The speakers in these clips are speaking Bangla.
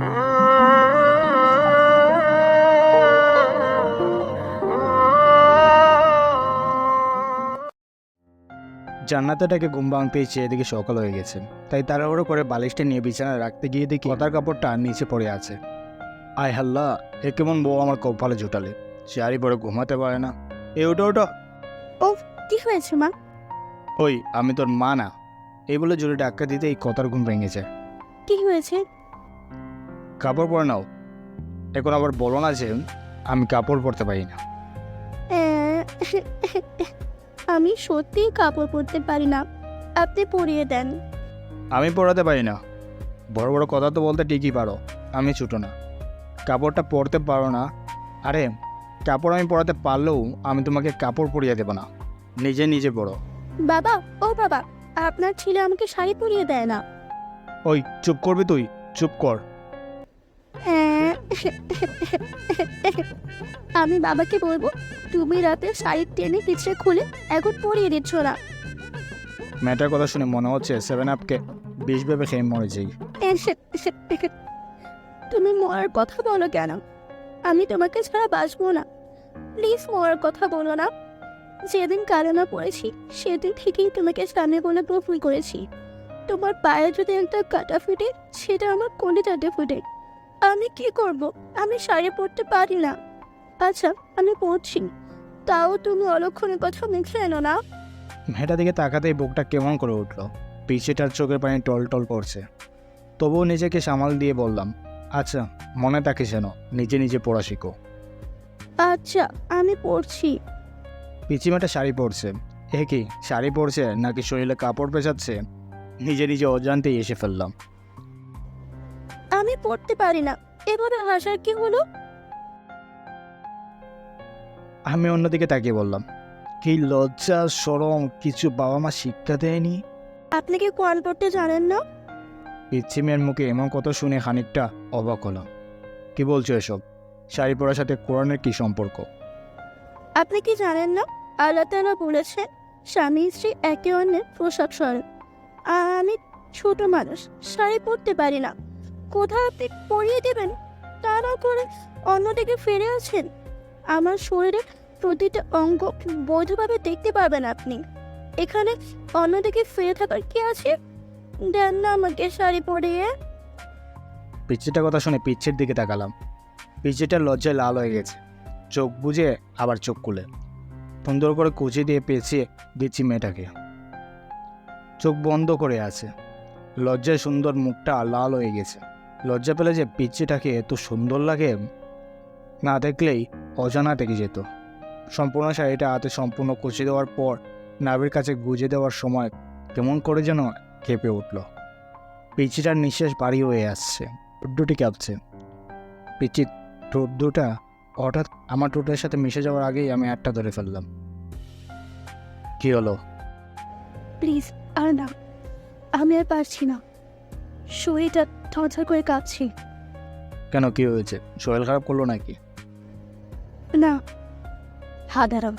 জান্নাতাটাকে ঘুম ভাঙ পেয়েছে এদিকে সকাল হয়ে গেছে। তাই তাড়াহুড়ো করে বালিশটা নিয়ে বিছানায় রাখতে গিয়ে দেখি কথার কাপড়টা নিচে পড়ে আছে। আয় হাল্লা এ কেমন বউ আমার কপালে জুটালে। শাড়ি পরে ঘুমাতে পারে না। এ ওটা ওটা ওটো কি হয়েছে মা? ওই আমি তোর মা না। এই বলে জোরে ডাক্কা দিতে এই কথার ঘুম ভেঙেছে কি হয়েছে? কাপড় পরে নাও। এখন আবার বলো না যে আমি কাপড় পরতে পারি না। আমি সত্যিই কাপড় পরতে পারি না। আপনি পরিয়ে দেন। আমি পরাতে পারি না। বড় বড় কথা তো বলতে ঠিকই পারো আমি ছোটো না। কাপড়টা পরতে পারো না। আরে কাপড় আমি পরাতে পারলেও আমি তোমাকে কাপড় পরিয়ে দেবো না। নিজে নিজে পরো। বাবা ও বাবা আপনার ছেলে আমাকে শাড়ি পরিয়ে দেয় না। ওই চুপ করবি তুই? চুপ কর। আমি বাবাকে বলব তুমি রাতে শাড়ি টেনে পিছড়ে খুলে এখন পরিয়ে দিচ্ছ না। ম্যাটার কথা শুনে মনে হচ্ছে সেভেন আপকে বিষ ভেবে খেয়ে মরেছি তুমি মরার কথা বলো কেন? আমি তোমাকে ছাড়া বাঁচবো না। প্লিজ মরার কথা বলো না। যেদিন কারানা পড়েছি সেদিন থেকেই তোমাকে স্বামী বলে প্রফুল করেছি। তোমার পায়ে যদি একটা কাটা ফুটে সেটা আমার কলিজাতে ফুটে। আমি কি করব? আমি শাড়ি পরতে পারি না। আচ্ছা আমি পড়ছি তাও তুমি অলক্ষণের কথা মেখে এনো না? মেয়েটা দিকে তাকাতেই বুকটা কেমন করে উঠল। পিছেটার চোখের পানি টল টল করছে। তবুও নিজেকে সামাল দিয়ে বললাম আচ্ছা মনে থাকে যেন নিজে নিজে পড়া শিখো। আচ্ছা আমি পড়ছি পিচিমাটা শাড়ি পরছে। এ কি শাড়ি পরছে নাকি শরীরে কাপড় পেঁচাচ্ছে? নিজে নিজে অজান্তেই এসে ফেললাম। আমি পড়তে পারি না। এভাবে হাসার কি হলো? আমি অন্যদিকে তাকিয়ে বললাম কি লজ্জা সরম কিছু বাবা মা শিক্ষা দেয়নি? আপনি কি কোরআন পড়তে জানেন না? পিচ্ছিমের মুখে এমন কথা শুনে খানিকটা অবাক হলাম। কি বলছো এসব? শাড়ি পরার সাথে কোরআনের কি সম্পর্ক? আপনি কি জানেন না? আল্লাহ তালা বলেছেন স্বামী স্ত্রী একে অন্যের পোশাক স্বরূপ আমি ছোট মানুষ শাড়ি পরতে পারি না। কোথাও আপনি পরিয়ে দেবেন, তা না করে অন্যদিকে ফিরে আছেন আমার শরীরে প্রতিটা অঙ্গ বৈধভাবে দেখতে পারবেন আপনি। এখানে অন্যদিকে ফিরে থাকার কি আছে? দেন না আমাকে শাড়ি পরিয়ে। পিচ্ছিটার কথা শুনে পিচ্ছের দিকে তাকালাম। পিচ্ছিটা লজ্জায় লাল হয়ে গেছে। চোখ বুঝে আবার চোখ খুলে। সুন্দর করে কুচি দিয়ে পেঁচিয়ে দিচ্ছি মেয়েটাকে। চোখ বন্ধ করে আছে। লজ্জায় সুন্দর মুখটা লাল হয়ে গেছে। লজ্জা পেলে যে পিচ্ছিটাকে এত সুন্দর লাগে, না দেখলেই অজানা থেকে যেত। সম্পূর্ণ শাড়িটা হাতে সম্পূর্ণ কুচি দেওয়ার পর নাভির কাছে গুজে দেওয়ার সময় কেমন করে যেন কেঁপে উঠল। পিচিটার নিঃশ্বাস বাড়ি হয়ে আসছে টুড্ডুটি কাঁপছে। পিচির ঠোঁট দুটা হঠাৎ আমার ঠোঁটের সাথে মিশে যাওয়ার আগেই আমি একটা ধরে ফেললাম। কি হলো? প্লিজ আর না, আমি আর পারছি না। শরীরটা থরথর করে কাঁপছি। কেন কি হয়েছে? শরীর খারাপ করল নাকি? না। হা দাঁড়াও।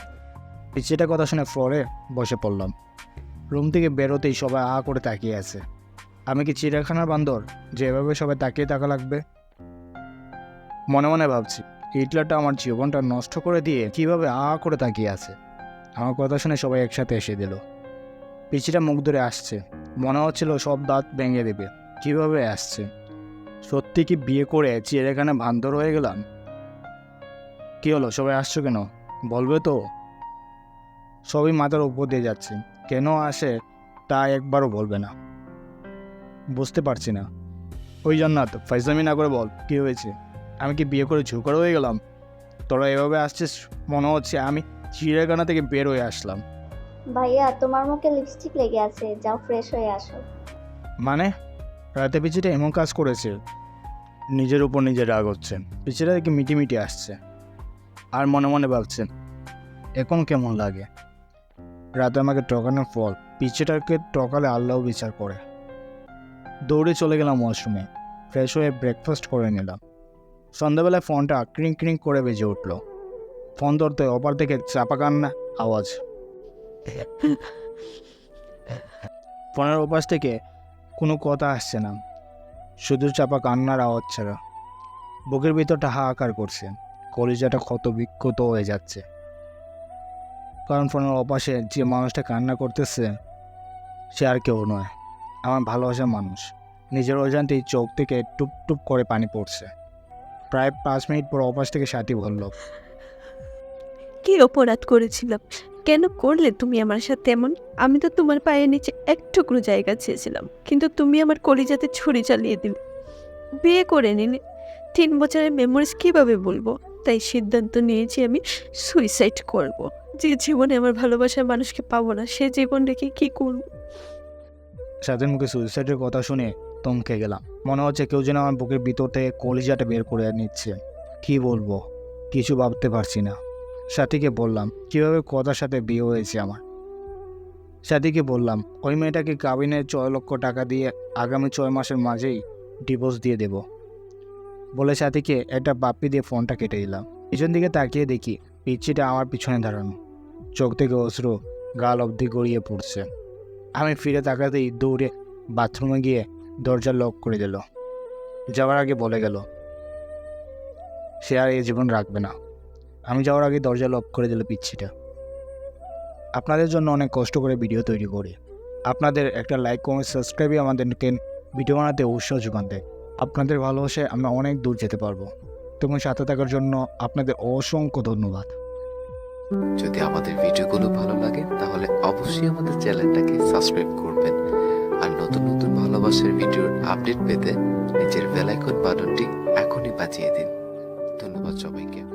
পিচিটা কথা শুনে ফ্লোরে বসে পড়লাম। রুম থেকে বেরোতেই সবাই আ করে তাকিয়ে আছে। আমি কি চিড়িয়াখানার বান্দর যে এভাবে সবাই তাকিয়ে থাকা লাগবে? মনে মনে ভাবছি হিটলারটা আমার জীবনটা নষ্ট করে দিয়ে কীভাবে আ করে তাকিয়ে আছে। আমার কথা শুনে সবাই একসাথে এসে দিল। পিচিটা মুখ ধরে আসছে। মনে হচ্ছিল সব দাঁত ভেঙে দেবে। কীভাবে আসছে। সত্যি কি বিয়ে করে চিড়িয়াখানা বান্দর হয়ে গেলাম? কি হলো সবাই আসছো কেন? বলবে তো? সবই মাথার উপর দিয়ে যাচ্ছে। কেন আসে তা একবারও বলবে না। বুঝতে পারছি না। ওই জান্নাত ফাইজামি না করে বল কি হয়েছে? আমি কি বিয়ে করে ঝুঁকার হয়ে গেলাম? তোরা এভাবে আসছিস মনে হচ্ছে আমি চিড়িয়াখানা থেকে বের হয়ে আসলাম। ভাইয়া তোমার মুখে লিপস্টিক লেগে আছে। যাও ফ্রেশ হয়ে আসো। মানে? রাতে পিছিটা এমন কাজ করেছে নিজের উপর নিজে রাগ হচ্ছে। পিছিটা দেখে মিটি মিটি আসছে আর মনে মনে ভাবছেন এখন কেমন লাগে? রাতে আমাকে টকানোর ফল পিছেটাকে টকালে আল্লাহ বিচার করে। দৌড়ে চলে গেলাম ওয়াশরুমে ফ্রেশ হয়ে ব্রেকফাস্ট করে নিলাম। সন্ধ্যাবেলায় ফোনটা ক্রিং ক্রিং করে বেজে উঠল। ফোন ধরতে অপার থেকে চাপা কান্না আওয়াজ। ফোনের ওপাশ থেকে কথা আসছে না। শুধু চাপা কান্নার আওয়াজ ছাড়া। বুকের ভিতরটা হাহাকার করছে। কলিজাটা ক্ষত বিক্ষত হয়ে যাচ্ছে। কারণ ফোনের অপাশে যে মানুষটা কান্না করতেছে, সে আর কেউ নয়। আমার ভালোবাসার মানুষ। নিজের অজান্তেই চোখ থেকে টুপ টুপ করে পানি পড়ছে। প্রায় পাঁচ মিনিট পর অপাশ থেকে সাথী বলল, কি অপরাধ করেছিলাম? কেন করলে তুমি আমার সাথে এমন? আমি তো তোমার পায়ের নিচে এক টুকরো জায়গা চেয়েছিলাম, কিন্তু তুমি আমার কলিজাতে ছুরি চালিয়ে দিলে। বিয়ে করে নিলে। তিন বছরের মেমোরিজ কীভাবে বলব? তাই সিদ্ধান্ত নিয়েছি আমি সুইসাইড করব। যে জীবনে আমার ভালোবাসার মানুষকে পাবো না, সে জীবন রেখে কি করব? সাথের মুখে সুইসাইডের কথা শুনে তমকে গেলাম। মনে হচ্ছে কেউ যেন আমার বুকের ভিতর থেকে কলিজাটা বের করে নিচ্ছে। কি বলব? কিছু ভাবতে পারছি না। সাথীকে বললাম, কীভাবে কথার সাথে বিয়ে হয়েছে আমার? সাথীকে বললাম, ওই মেয়েটাকে কাবিনে ছয় লক্ষ টাকা দিয়ে আগামী ছয় মাসের মাঝেই ডিভোর্স দিয়ে দেব। বলে সাথীকে একটা বাপ্পি দিয়ে ফোনটা কেটে দিলাম। পিছন দিকে তাকিয়ে দেখি পিচ্ছিটা আমার পিছনে দাঁড়ানো। চোখ থেকে অশ্রু গাল অবধি গড়িয়ে পড়ছে। আমি ফিরে তাকাতেই দৌড়ে বাথরুমে গিয়ে দরজা লক করে দিল। যাওয়ার আগে বলে গেল, সে আর এই জীবন রাখবে না। আমি যাওয়ার আগে দরজা লক করে দিল পিচ্ছিটা। আপনাদের জন্য অনেক কষ্ট করে ভিডিও তৈরি করি। আপনাদের একটা লাইক কমেন্ট সাবস্ক্রাইবই আমাদেরকে ভিডিও বানাতে উৎসাহ যোগান দেয়। আপনাদের ভালোবাসায় আমরা অনেক দূর যেতে পারব। তখন সাথে থাকার জন্য আপনাদের অসংখ্য ধন্যবাদ। যদি আমাদের ভিডিওগুলো ভালো লাগে, তাহলে অবশ্যই আমাদের চ্যানেলটাকে সাবস্ক্রাইব করবেন। আর নতুন নতুন ভালোবাসার ভিডিওর আপডেট পেতে নিজের বেলাইকন বাটনটি এখনই বাজিয়ে দিন। ধন্যবাদ সবাইকে।